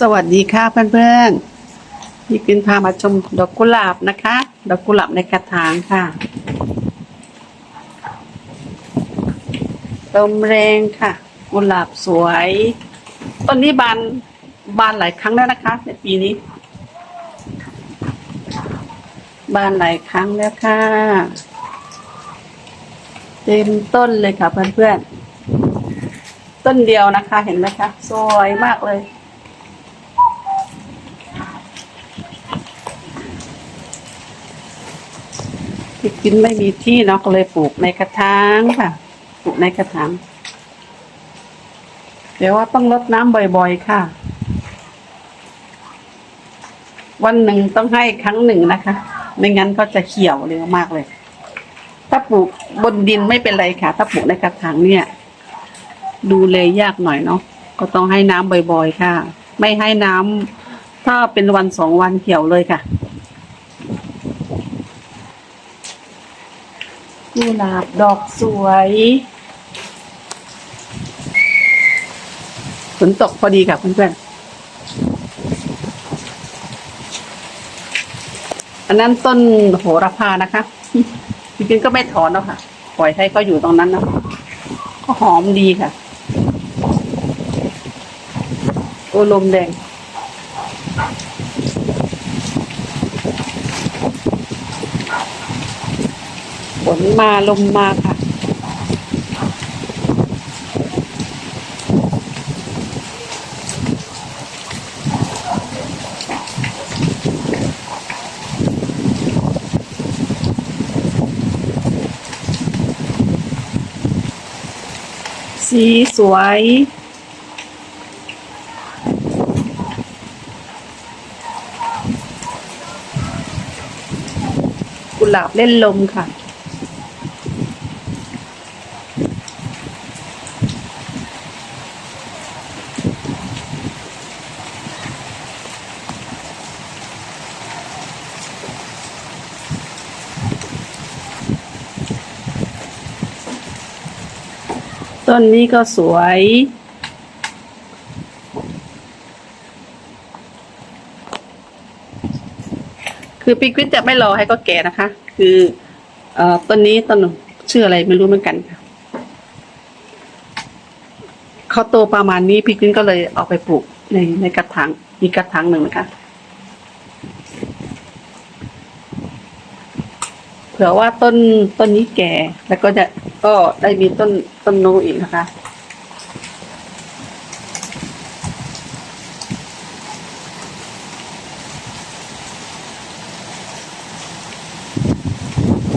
สวัสดีค่ะเพื่อนๆพี่กินพามาชมดอกกุหลาบนะคะ ดอกกุหลาบในกระถางค่ะลมแรงค่ะ กุหลาบสวย ต้นนี้บานบานหลายครั้งแล้วนะคะ ในปีนี้ บานหลายครั้งแล้วค่ะ เต็มต้นเลยค่ะเพื่อนๆ ต้นเดียวนะคะ เห็นไหมคะ สวยมากเลย พี่กินไม่มีที่เนาะก็เลยปลูกในกระถางค่ะ ปลูกในกระถางเดี๋ยวว่าต้องรดน้ำบ่อยๆค่ะ วันหนึ่งต้องให้ครั้งหนึ่งนะคะ ไม่งั้นก็จะเขียวเร็วมากเลย ถ้าปลูกบนดินไม่เป็นไรค่ะ ถ้าปลูกในกระถางเนี่ย ดูเลยยากหน่อยเนาะก็ต้องให้น้ำบ่อยๆค่ะ ไม่ให้น้ำถ้าเป็นวันสองวันเขียวเลยค่ะ กุหลาบดอกสวยฝนตกพอดีค่ะเพื่อนๆอันนั้นต้นโหระพานะคะ จริงๆก็ไม่ถอนแล้วค่ะ ปล่อยให้ก็อยู่ตรงนั้นนะก็หอมดีค่ะ โอลมแดง นมาลมมาค่ะ สีสวยกุหลาบเล่นลมค่ะ ต้นนี้ก็สวย คือปีกวิทจะไม่รอให้ก็แก่นะคะ คือเอ่อต้นนี้ต้นชื่ออะไรไม่รู้เหมือนกันค่ะเขาโตประมาณนี้พี่กินก็เลยเอาไปปลูกในในกระถางอีกกระถางหนึ่งนะคะ เผื่อว่าต้นต้นนี้แก่ แล้วก็จะก็ได้มีต้นต้นโนอีกนะคะ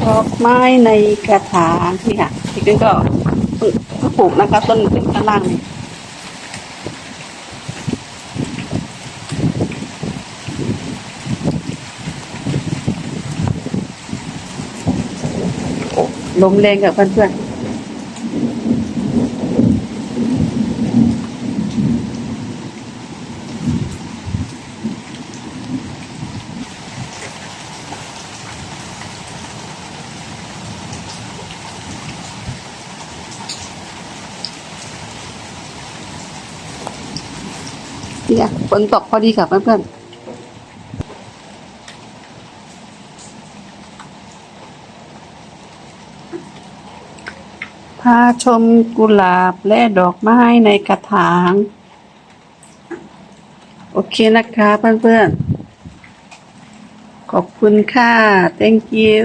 ดอกไม้ในกระถางนี่ค่ะพี่กุ้งก็เพิ่งเพิ่งปลูกนะคะ ต้นเป็นข้างล่างนี่ ลมแรงกับเพื่อนๆเนี่ยฝนตกพอดีค่ะเพื่อนๆ พาชมกุหลาบและดอกไม้ในกระถาง โอเคนะคะเพื่อนๆ ขอบคุณค่ะ thank you